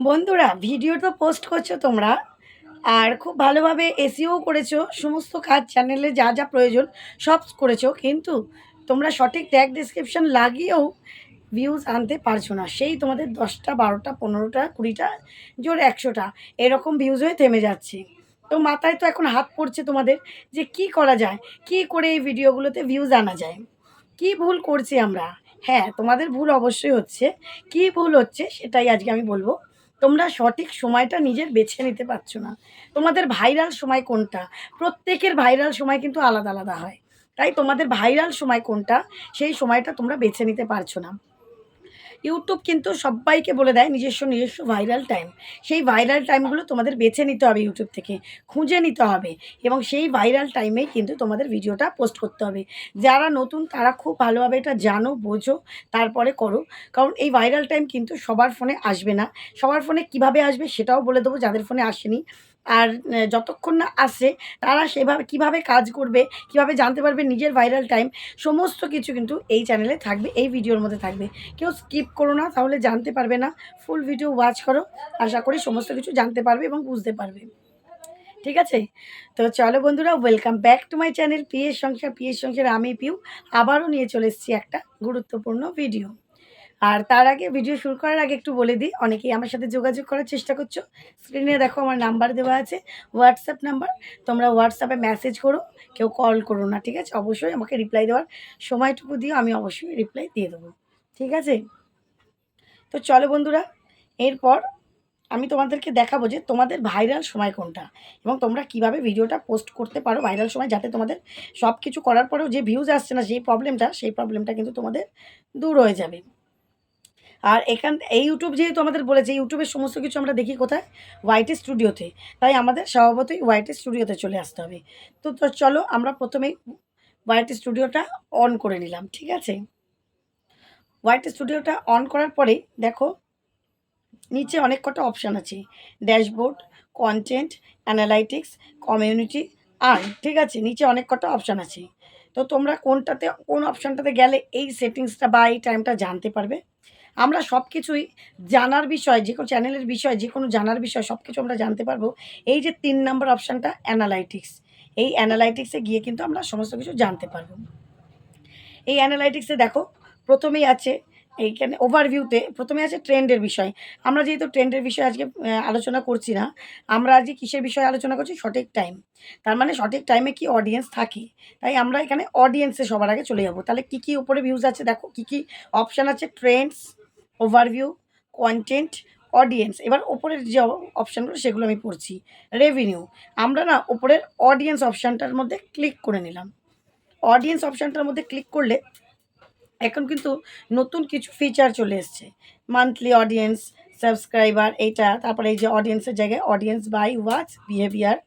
বন্ধুরা, ভিডিও তো পোস্ট করছ তোমরা। আর খুব ভালোভাবে এসিও করেছ, সমস্ত কাজ চ্যানেলে যা যা প্রয়োজন সব করেছ, কিন্তু তোমরা সঠিক ট্যাগ ডিসক্রিপশন লাগিয়েও ভিউজ আনতে পারছ না। সেই তোমাদের দশটা, বারোটা, পনেরোটা, কুড়িটা, জোর একশোটা এরকম ভিউজ হয়ে থেমে যাচ্ছে। তো মাথায় তো এখন হাত পড়ছে তোমাদের যে কি করা যায়, কি করে এই ভিডিওগুলোতে ভিউজ আনা যায়। কি ভুল করছি আমরা? হ্যাঁ তোমাদের ভুল অবশ্যই হচ্ছে। কি ভুল হচ্ছে সেটাই আজকে আমি বলব। তোমরা সঠিক সময়টা নিজের বেছে নিতে পারছ না। তোমাদের ভাইরাল সময় কোনটা? প্রত্যেকের ভাইরাল সময় কিন্তু আলাদা আলাদা হয়। তাই তোমাদের ভাইরাল সময় কোনটা? সেই সময়টা তোমরা বেছে নিতে পারছ না। ইউটিউব কিন্তু সবাইকে বলে দেয় নিজস্ব নিজস্ব ভাইরাল টাইম সেই ভাইরাল টাইমগুলো তোমাদের বেছে নিতে হবে ইউটিউব থেকে, খুঁজে নিতে হবে এবং সেই ভাইরাল টাইমেই কিন্তু তোমাদের ভিডিওটা পোস্ট করতে হবে। যারা নতুন, তারা খুব ভালোভাবে এটা জানো, বোঝো, তারপরে করো। কারণ এই ভাইরাল টাইম কিন্তু সবার ফোনে আসবে না। সবার ফোনে কীভাবে আসবে সেটাও বলে দেবো, যাদের ফোনে আসেনি। আর যতক্ষণ না আসে, তারা সেভাবে কীভাবে কাজ করবে, কীভাবে জানতে পারবে নিজের ভাইরাল টাইম সমস্ত কিছু কিন্তু এই চ্যানেলে থাকবে, এই ভিডিওর মধ্যে থাকবে। কেউ স্কিপ করো না, তাহলে জানতে পারবে না ফুল ভিডিও ওয়াচ করো, আশা করি সমস্ত কিছু জানতে পারবে এবং বুঝতে পারবে। ঠিক আছে? তো চলো বন্ধুরা welcome back to my channel PS Sansar PS Sansar, আমি পিউ, আবারও নিয়ে চলে এসেছি একটা গুরুত্বপূর্ণ ভিডিও আর তার আগে ভিডিও শুরু করার আগে একটু বলে দিই, অনেকেই আমার সাথে যোগাযোগ করার চেষ্টা করছ। স্ক্রিনে দেখো আমার নাম্বার দেওয়া আছে হোয়াটসঅ্যাপ নাম্বার তোমরা হোয়াটসঅ্যাপে মেসেজ করো, কেউ কল করো না, ঠিক আছে? অবশ্যই আমাকে রিপ্লাই দেওয়ার সময়টুকু দিও, আমি অবশ্যই রিপ্লাই দিয়ে দেবো, ঠিক আছে? তো চলো বন্ধুরা, এরপর আমি তোমাদেরকে দেখাবো যে তোমাদের ভাইরাল সময় কোনটা এবং তোমরা কীভাবে ভিডিওটা পোস্ট করতে পারো ভাইরাল সময় যাতে তোমাদের সব কিছু করার পরেও যে ভিউজ আসছে না সেই প্রবলেমটা সেই প্রবলেমটা কিন্তু তোমাদের দূর হয়ে যাবে। আর এখান, এই ইউটিউব যেহেতু আমাদের বলেছে ইউটিউবের সমস্ত কিছু আমরা দেখি কোথায়? ওয়াইটি স্টুডিওতে তাই আমাদের স্বভাবতই ওয়াইটি স্টুডিওতে চলে আসতে হবে। তো তো চলো আমরা প্রথমেই ওয়াইটি স্টুডিওটা অন করে নিলাম, ঠিক আছে? ওয়াইটি স্টুডিওটা অন করার পরে দেখো, নিচে অনেক কটা অপশান আছে। ড্যাশবোর্ড কন্টেন্ট অ্যানালাইটিক্স কমিউনিটি আর, ঠিক আছে? নিচে অনেক কটা অপশান আছে। তো তোমরা কোনটাতে, কোন অপশানটাতে গেলে এই সেটিংসটা বা এই টাইমটা জানতে পারবে। আমরা সব কিছুই জানার বিষয়, যে কোনো চ্যানেলের বিষয়, যে কোনো জানার বিষয় সব কিছু আমরা জানতে পারব। এই যে তিন নম্বর অপশানটা অ্যানালাইটিক্স এই অ্যানালাইটিক্সে গিয়ে কিন্তু আমরা সমস্ত কিছু জানতে পারব। এই অ্যানালাইটিক্সে দেখো, প্রথমেই আছে এইখানে ওভারভিউতে প্রথমে আছে ট্রেন্ডের বিষয়। আমরা যেহেতু ট্রেন্ডের বিষয়ে আজকে আলোচনা করছি না, আমরা আজকে কিসের বিষয়ে আলোচনা করছি? সঠিক টাইম তার মানে সঠিক টাইমে কি অডিয়েন্স থাকে? তাই আমরা এখানে অডিয়েন্সে সবার আগে চলে যাব। তাহলে কী কী উপরে ভিউজ আছে? দেখো, কী কী অপশান আছে? ট্রেন্ডস ওভারভিউ কন্টেন্ট অডিয়েন্স এবার ওপরের যে অপশানগুলো সেগুলো আমি পড়ছি। রেভিনিউ আমরা না ওপরের অডিয়েন্স অপশানটার মধ্যে ক্লিক করে নিলাম। অডিয়েন্স অপশানটার মধ্যে ক্লিক করলে এখন কিন্তু নতুন কিছু ফিচার চলে এসছে। মান্থলি অডিয়েন্স সাবস্ক্রাইবার এইটা, তারপরে এই যে অডিয়েন্সের জায়গায় অডিয়েন্স বাই ওয়াচ বিহেভিয়ার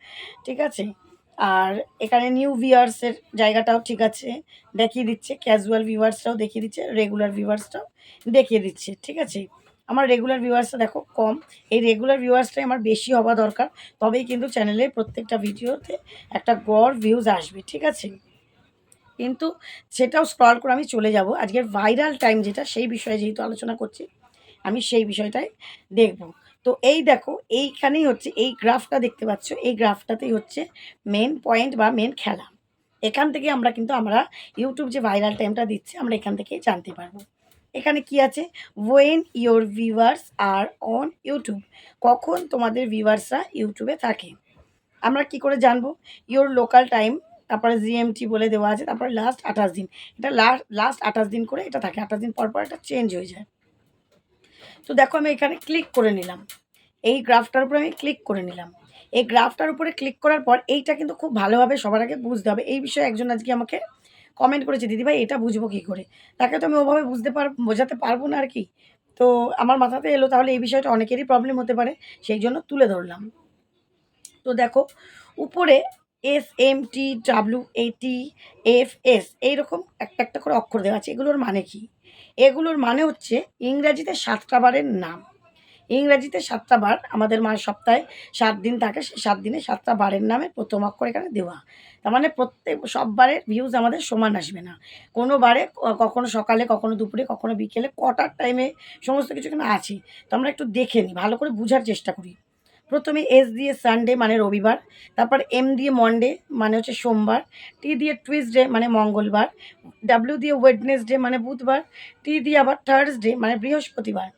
ঠিক আছে? আর এখানে নিউ ভিউয়ার্সের জায়গাটাও ঠিক আছে। দেখিয়ে দিচ্ছে ক্যাজুয়াল ভিউয়ার্সটাও দেখিয়ে দিচ্ছে রেগুলার ভিউয়ার্সটাও দেখিয়ে দিচ্ছে, ঠিক আছে? আমার রেগুলার ভিউয়ার্সটা দেখো কম। এই রেগুলার ভিউয়ার্সটাই আমার বেশি হওয়া দরকার। তবেই কিন্তু চ্যানেলের প্রত্যেকটা ভিডিওতে একটা গড় ভিউজ আসবে, ঠিক আছে? কিন্তু সেটাও স্ক্রল করে আমি চলে যাব। আজকের ভাইরাল টাইম যেটা, সেই বিষয়ে যেহেতু আলোচনা করছি, আমি সেই বিষয়টাই দেখব। তো এই দেখো, এইখানেই হচ্ছে, এই গ্রাফটা দেখতে পাচ্ছ, এই গ্রাফটাতেই হচ্ছে মেন পয়েন্ট বা মেন খেলা। এখান থেকে আমরা কিন্তু, আমরা ইউটিউব যে ভাইরাল টাইমটা দিচ্ছে, আমরা এখান থেকেই জানতে পারব। এখানে কি আছে? When your viewers are on YouTube কখন তোমাদের ভিউয়ার্সরা ইউটিউবে থাকে? আমরা কি করে জানব? ইয়োর লোকাল টাইম তারপরে জিএমটি বলে দেওয়া আছে, তারপরে লাস্ট আঠাশ দিন। এটা লাস্ট লাস্ট আঠাশ দিন করে এটা থাকে। আঠাশ দিন পর পর এটা চেঞ্জ হয়ে যায়। তো দেখো আমি এখানে ক্লিক করে নিলাম। এই গ্রাফটার উপরে আমি ক্লিক করে নিলাম। এই গ্রাফটার উপরে ক্লিক করার পর এইটা কিন্তু খুব ভালোভাবে সবার আগে বুঝতে হবে। এই বিষয়ে একজন আজকে আমাকে কমেন্ট করেছে দিদিভাই এটা বুঝব কী করে? তাকে তো আমি ওভাবে বুঝতে পার, বোঝাতে পারব না আর কি। তো আমার মাথাতে এলো, তাহলে এই বিষয়টা অনেকেরই প্রবলেম হতে পারে, সেই জন্য তুলে ধরলাম। তো দেখো, উপরে S M T W T F S এইরকম একটা একটা করে অক্ষর দেওয়া আছে, এগুলোর মানে কি? এগুলোর মানে হচ্ছে ইংরাজিতে সাতটা বারের নাম। ইংরাজিতে সাতটা বার, আমাদের মাস সপ্তাহে সাত দিন থাকে সেই সাত দিনে সাতটা বারের নামে প্রথম অক্ষর এখানে দেওয়া। তার মানে প্রত্যেক, সব বারের ভিউজ আমাদের সমান আসবে না। কোনো বারে কখনো সকালে, কখনো দুপুরে, কখনো বিকেলে, কটার টাইমে সমস্ত কিছু এখানে আছে। তো আমরা একটু দেখে নিই, ভালো করে বোঝার চেষ্টা করি। প্রথমে এস দিয়ে সানডে মানে রবিবার, তারপর এম দিয়ে মন্ডে মানে হচ্ছে সোমবার টি দিয়ে টুইসডে মানে মঙ্গলবার ডাব্লিউ দিয়ে ওয়েডনেসডে মানে বুধবার টি দিয়ে আবার থার্সডে মানে বৃহস্পতিবার।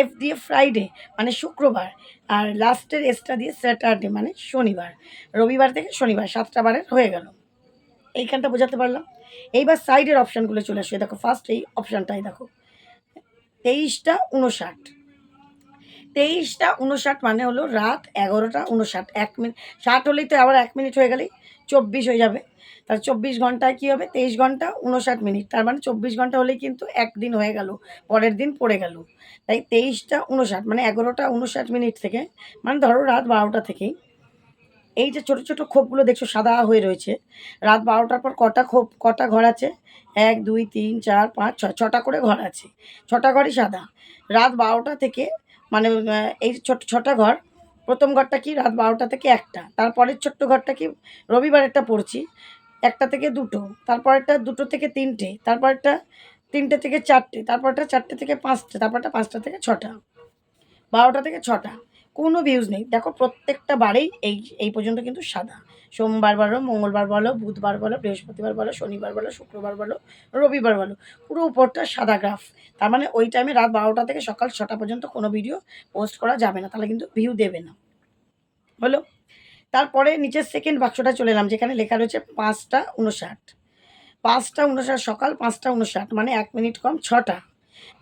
এফ দিয়ে ফ্রাইডে মানে শুক্রবার, আর লাস্টের এসটা দিয়ে স্যাটারডে মানে শনিবার। রবিবার থেকে শনিবার, সাতটা বারের হয়ে গেল। এইখানটা বোঝাতে পারলাম? এইবার সাইডের অপশানগুলো চলে আসবে দেখো ফার্স্ট এই অপশানটাই দেখো। তেইশটা উনষাট। তেইশটা উনষাট মানে হলো রাত এগারোটা উনষাট এক মিনিট ষাট হলেই তো আবার এক মিনিট হয়ে গেলেই চব্বিশ হয়ে যাবে। তার চব্বিশ ঘন্টায় কী হবে? তেইশ ঘণ্টা উনষাট মিনিট। তার মানে চব্বিশ ঘণ্টা হলেই কিন্তু একদিন হয়ে গেল, পরের দিন পড়ে গেল। তাই তেইশটা উনষাট মানে এগারোটা উনষাট মিনিট থেকে মানে ধরো রাত বারোটা থেকেই, এই যে ছোটো ছোটো খোপগুলো দেখছ সাদা হয়ে রয়েছে, রাত বারোটার পর কটা খোপ, কটা ঘর আছে? এক, দুই, তিন, চার, পাঁচ, ছয়, ছটা করে ঘর আছে। ছটা ঘরই সাদা। রাত বারোটা থেকে মানে এই ছোট, ছটা ঘর। প্রথম ঘরটা কি রাত বারোটা থেকে একটা। তারপরের ছোট্ট ঘরটা কি রবিবারেরটা পড়ছি। একটা থেকে দুটো। তারপরেরটা দুটো থেকে তিনটে। তারপরেরটা তিনটে থেকে চারটে। তারপরটা চারটে থেকে পাঁচটা। তারপরটা পাঁচটা থেকে ছটা। বারোটা থেকে ছটা। কোনো ভিউজ নেই। দেখো প্রত্যেকটা বারেই এই এই পর্যন্ত কিন্তু সাদা। সোমবার বলো, মঙ্গলবার বলো, বুধবার বলো, বৃহস্পতিবার বলো, শনিবার বলো, শুক্রবার বলো, রবিবার বলো, পুরো উপরটা সাদা গ্রাফ তার মানে ওই টাইমে রাত বারোটা থেকে সকাল ছটা পর্যন্ত কোনো ভিডিও পোস্ট করা যাবে না, তাহলে কিন্তু ভিউ দেবে না। হলো তারপরে নিচের সেকেন্ড বাক্সটা চলে এলাম, যেখানে লেখা রয়েছে পাঁচটা উনষাট পাঁচটা উনষাট সকাল, পাঁচটা উনষাট মানে এক মিনিট কম, ছটা।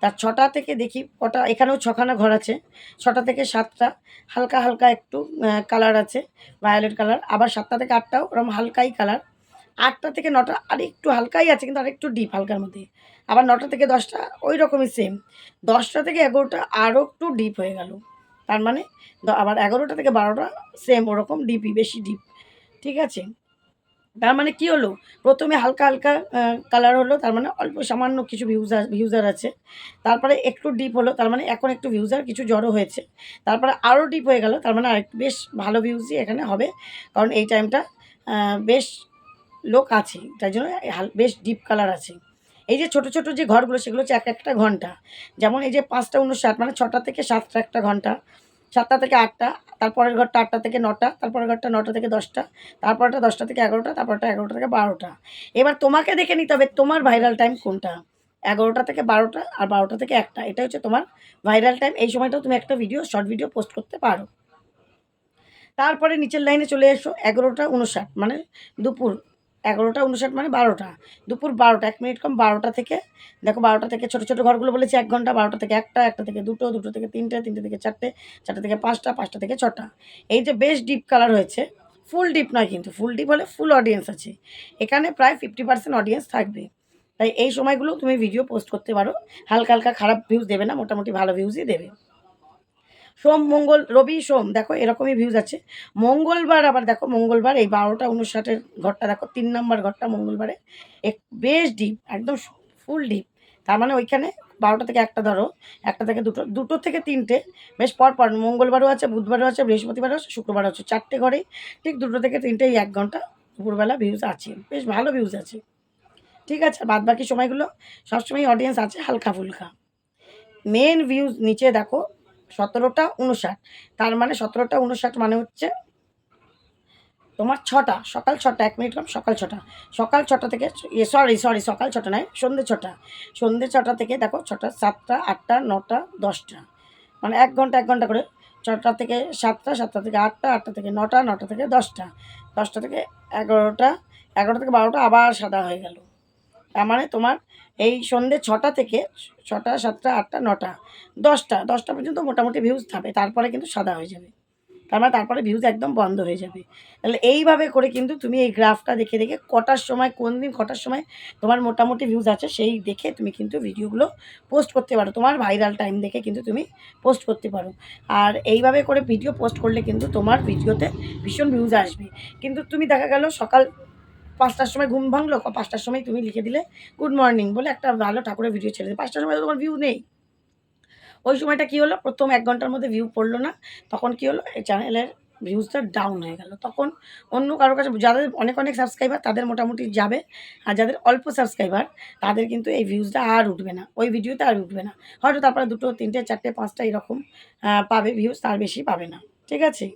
তার ছটা থেকে দেখি, কটা, এখানেও ছখানা ঘর আছে। ছটা থেকে সাতটা, হালকা হালকা একটু কালার আছে ভায়োলেট কালার আবার সাতটা থেকে আটটাও ওরকম হালকাই কালার আটটা থেকে নটা, আর একটু হালকাই আছে, কিন্তু আর একটু ডিপ হালকার মধ্যে। আবার নটা থেকে দশটা ওই রকমই সেম দশটা থেকে এগারোটা আরও একটু ডিপ হয়ে গেল। তার মানে আবার এগারোটা থেকে বারোটা সেম ওরকম ডিপই বেশি ডিপ ঠিক আছে? তার মানে কি হলো? প্রথমে হালকা হালকা কালার হলো, তার মানে অল্প সামান্য কিছু ভিউজার ভিউজার আছে। তারপরে একটু ডিপ হলো, তার মানে এখন একটু ভিউজার কিছু জড়ো হয়েছে। তারপরে আরও ডিপ হয়ে গেল, তার মানে আরেকটু বেশ ভালো ভিউজই এখানে হবে। কারণ এই টাইমটা বেশ লোক আছে, তাই জন্য বেশ ডিপ কালার আছে। এই যে ছোট ছোট যে ঘরগুলো, সেগুলো হচ্ছে এক একটা ঘণ্টা। যেমন এই যে পাঁচটা উনষাট মানে ছটা থেকে সাতটা একটা ঘণ্টা। সাতটা থেকে আটটা, তারপরের ঘরটা আটটা থেকে নটা, তারপরের ঘরটা নটা থেকে দশটা, তারপরটা দশটা থেকে এগারোটা, তারপরটা এগারোটা থেকে বারোটা। এবার তোমাকে দেখে নিতে হবে তোমার ভাইরাল টাইম কোনটা? এগারোটা থেকে বারোটা আর বারোটা থেকে একটা, এটা হচ্ছে তোমার ভাইরাল টাইম এই সময়টাও তুমি একটা ভিডিও শর্ট ভিডিও পোস্ট করতে পারো। তারপরে নিচের লাইনে চলে এসো, এগারোটা উনষাট মানে দুপুর এগারোটা, উনষাট মানে বারোটা। দুপুর বারোটা, এক মিনিট কম বারোটা থেকে। দেখো বারোটা থেকে ছোটো ছোটো ঘরগুলো বলেছি, এক ঘণ্টা, বারোটা থেকে একটা একটা থেকে দুটো দুটো থেকে তিনটে তিনটে থেকে চারটে চারটে থেকে পাঁচটা পাঁচটা থেকে ছটা। এই যে বেশ ডিপ কালার হয়েছে ফুল ডিপ নয় কিন্তু ফুল ডিপ হলে ফুল অডিয়েন্স আছে। এখানে প্রায় ফিফটি পার্সেন্ট অডিয়েন্স থাকবে। তাই এই সময়গুলো তুমি ভিডিও পোস্ট করতে পারো, হালকা হালকা খারাপ ভিউজ দেবে না, মোটামুটি ভালো ভিউজই দেবে। সোম, মঙ্গল, রবি, সোম। দেখো, এরকমই ভিউজ আছে। মঙ্গলবার আবার দেখো, মঙ্গলবার এই বারোটা উনষাটের ঘরটা, দেখো, তিন নম্বর ঘরটা মঙ্গলবারে। এক, বেশ ডিপ একদম ফুল ডিপ তার মানে ওইখানে বারোটা থেকে একটা ধরো, একটা থেকে দুটো দুটো থেকে তিনটে, বেশ পর পর মঙ্গলবারও আছে, বুধবারও আছে, বৃহস্পতিবারও আছে, শুক্রবারও আছে, চারটে ঘরেই ঠিক দুটো থেকে তিনটে এক ঘণ্টা দুপুরবেলা ভিউজ আছে। বেশ ভালো ভিউজ আছে। ঠিক আছে বাদ বাকি সময়গুলো সবসময় অডিয়েন্স আছে হালকা ফুলকা মেন ভিউজ নিচে দেখো সতেরোটা উনষাট তার মানে সতেরোটা উনষাট মানে হচ্ছে তোমার ছটা। সকাল ছটা, এক মিনিট সকাল ছটা। সকাল ছটা থেকে ইয়ে সরি সরি সকাল ছটা নয় সন্ধ্যে ছটা। সন্ধ্যে ছটা থেকে দেখো ছটা, সাতটা, আটটা, নটা, দশটা। মানে এক ঘণ্টা এক ঘণ্টা করে ছটা থেকে সাতটা সাতটা থেকে আটটা আটটা থেকে নটা নটা থেকে দশটা। দশটা থেকে এগারোটা এগারোটা থেকে বারোটা আবার সাদা হয়ে গেল। মানে তোমার এই সন্ধ্যে ছটা থেকে ছটা, সাতটা, আটটা, নটা, দশটা দশটা পর্যন্ত মোটামুটি ভিউজ থাকবে তারপরে কিন্তু সাদা হয়ে যাবে। তার মানে তারপরে ভিউজ একদম বন্ধ হয়ে যাবে। তাহলে এইভাবে করে কিন্তু তুমি এই গ্রাফটা দেখে দেখে কটার সময়, কোন দিন কটার সময় তোমার মোটামুটি ভিউজ আছে সেই দেখে তুমি কিন্তু ভিডিওগুলো পোস্ট করতে পারো। তোমার ভাইরাল টাইম দেখে কিন্তু তুমি পোস্ট করতে পারো। আর এইভাবে করে ভিডিও পোস্ট করলে কিন্তু তোমার ভিডিওতে ভীষণ ভিউজ আসবে। কিন্তু তুমি দেখা গেল সকাল পাঁচটার সময় ঘুম ভাঙলো পাঁচটার সময় তুমি লিখে দিলে, গুড মর্নিং বলে একটা ভালো ঠাকুরের ভিডিও ছেড়ে দিলে। পাঁচটার সময় তোমার ভিউ নেই। ওই সময়টা কী হলো? প্রথম এক ঘণ্টার মধ্যে ভিউ পড়ল না। তখন কী হলো? এই চ্যানেলের ভিউজটা ডাউন হয়ে গেল। তখন অন্য কারোর কাছে যাদের অনেক অনেক সাবস্ক্রাইবার তাদের মোটামুটি যাবে। আর যাদের অল্প সাবস্ক্রাইবার তাদের কিন্তু এই ভিউজটা আর উঠবে না। ওই ভিডিওতে আর উঠবে না। হয়তো তারপরে দুটো, তিনটে, চারটে, পাঁচটা এরকম পাবে ভিউজ তার বেশি পাবে না। ঠিক আছে?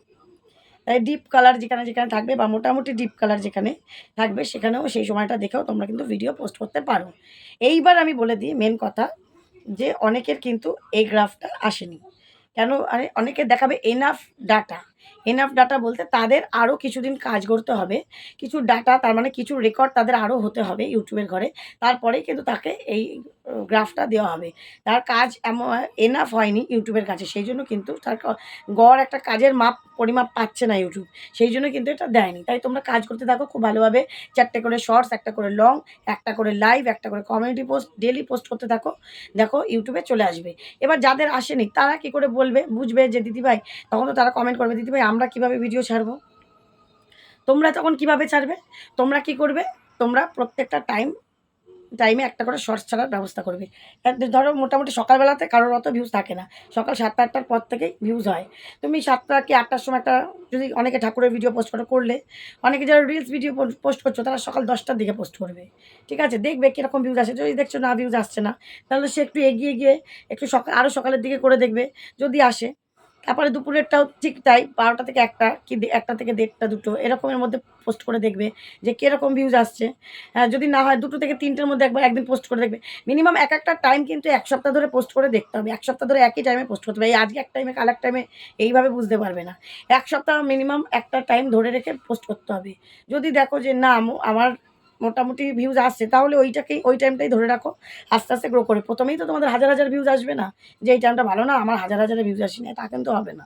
তাই ডিপ কালার যেখানে যেখানে থাকবে বা মোটামুটি ডিপ কালার যেখানে থাকবে সেখানেও সেই সময়টা দেখেও তোমরা কিন্তু ভিডিও পোস্ট করতে পারো। এইবার আমি বলে দিই মেন কথা যে অনেকের কিন্তু এই গ্রাফটা আসেনি। কেন? আরে অনেকে দেখাবে এনাফ ডাটা এনাফ ডাটা বলতে তাদের আরও কিছুদিন কাজ করতে হবে, কিছু ডাটা তার মানে কিছু রেকর্ড তাদের আরও হতে হবে ইউটিউবের ঘরে, তারপরেই কিন্তু তাকে এই গ্রাফটা দেওয়া হবে। তার কাজ এমন এনাফ হয়নি ইউটিউবের কাছে, সেই জন্য কিন্তু তার গড় একটা কাজের মাপ, পরিমাপ পাচ্ছে না ইউটিউব, সেই জন্য কিন্তু এটা দেয়নি। তাই তোমরা কাজ করতে থাকো খুব ভালোভাবে, চারটে করে শর্টস একটা করে লং একটা করে লাইভ একটা করে কমেডি পোস্ট ডেলি পোস্ট করতে থাকো, দেখো ইউটিউবে চলে আসবে। এবার যাদের আসেনি, তারা কি করে বলবে, বুঝবে যে, দিদিভাই, তখন তো তারা কমেন্ট করবে, দিদিভাই আমরা কীভাবে ভিডিও ছাড়বো? তোমরা তখন কীভাবে ছাড়বে? তোমরা কি করবে? তোমরা প্রত্যেকটা টাইম টাইমে একটা করে শর্টস ছাড়ার ব্যবস্থা করবে। ধরো মোটামুটি সকালবেলাতে কারোর অত ভিউজ থাকে না। সকাল সাতটা আটটার পর থেকেই ভিউজ হয়। তুমি সাতটা কি আটটার সময় একটা, যদি অনেকে ঠাকুরের ভিডিও পোস্ট করে, করলে, অনেকে যারা রিলস ভিডিও পোস্ট করছ, তারা সকাল দশটার দিকে পোস্ট করবে। ঠিক আছে? দেখবে কীরকম ভিউজ আসে। যদি দেখছ না ভিউজ আসছে না, তাহলে সে একটু এগিয়ে গিয়ে, একটু সকাল আরও সকালের দিকে করে দেখবে। যদি আসে তারপরে দুপুরেরটাও ঠিক তাই, বারোটা থেকে একটা কি একটা থেকে দেড়টা দুটো, এরকমের মধ্যে পোস্ট করে দেখবে যে কীরকম ভিউজ আসছে। হ্যাঁ যদি না হয় দুটো থেকে তিনটের মধ্যে একবার একদিন পোস্ট করে দেখবে। মিনিমাম এক একটা টাইম কিন্তু এক সপ্তাহ ধরে পোস্ট করে দেখতে হবে। এক সপ্তাহ ধরে একই টাইমে পোস্ট করতে হবে। এই আজকে এক টাইমে কাল এক টাইমে এইভাবে বুঝতে পারবে না। এক সপ্তাহ মিনিমাম একটা টাইম ধরে রেখে পোস্ট করতে হবে। যদি দেখো যে না, আমার মোটামুটি ভিউজ আসছে, তাহলে ওইটাকেই, ওই টাইমটাই ধরে রাখো, আস্তে আস্তে গ্রো করে। প্রথমেই তো তোমাদের হাজার হাজার ভিউজ আসবে না, যে এই টাইমটা ভালো না, আমার হাজার হাজার ভিউজ আসি না তা কিন্তু হবে না।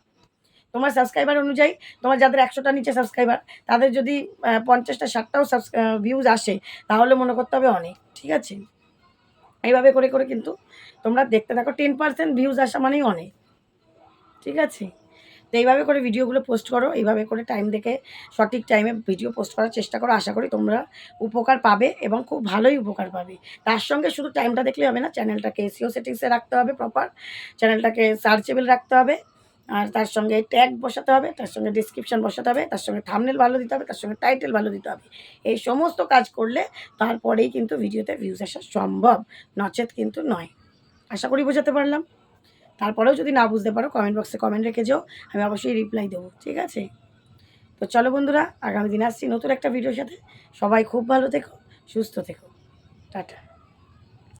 তোমার সাবস্ক্রাইবার অনুযায়ী, তোমার যাদের একশোটা নিচে সাবস্ক্রাইবার তাদের যদি পঞ্চাশটা, ষাটটাও ভিউজ আসে, তাহলে মনে করতে হবে অনেক, ঠিক আছে? এইভাবে করে করে কিন্তু তোমরা দেখতে থাকো টেন পার্সেন্ট ভিউজ আসা মানেই অনেক, ঠিক আছে? তো এইভাবে করে ভিডিওগুলো পোস্ট করো, এইভাবে করে টাইম দেখে সঠিক টাইমে ভিডিও পোস্ট করার চেষ্টা করো। আশা করি তোমরা উপকার পাবে এবং খুব ভালোই উপকার পাবে। তার সঙ্গে শুধু টাইমটা দেখলে হবে না চ্যানেলটাকে এসিও সেটিংসে রাখতে হবে প্রপার চ্যানেলটাকে সার্চেবল রাখতে হবে। আর তার সঙ্গে ট্যাগ বসাতে হবে, তার সঙ্গে ডিসক্রিপশন বসাতে হবে, তার সঙ্গে থামনেল ভালো দিতে হবে, তার সঙ্গে টাইটেল ভালো দিতে হবে। এই সমস্ত কাজ করলে তারপরেই কিন্তু ভিডিওতে ভিউজ আসা সম্ভব, নচেত কিন্তু নয়। আশা করি বোঝাতে পারলাম। তারপরেও যদি না বুঝতে পারো কমেন্ট বক্সে কমেন্ট রেখে যাও, আমি অবশ্যই রিপ্লাই দেবো, ঠিক আছে? তো চলো বন্ধুরা, আগামী দিন আসছি নতুন একটা ভিডিওর সাথে। সবাই খুব ভালো থেকো, সুস্থ থেকো। টাটা।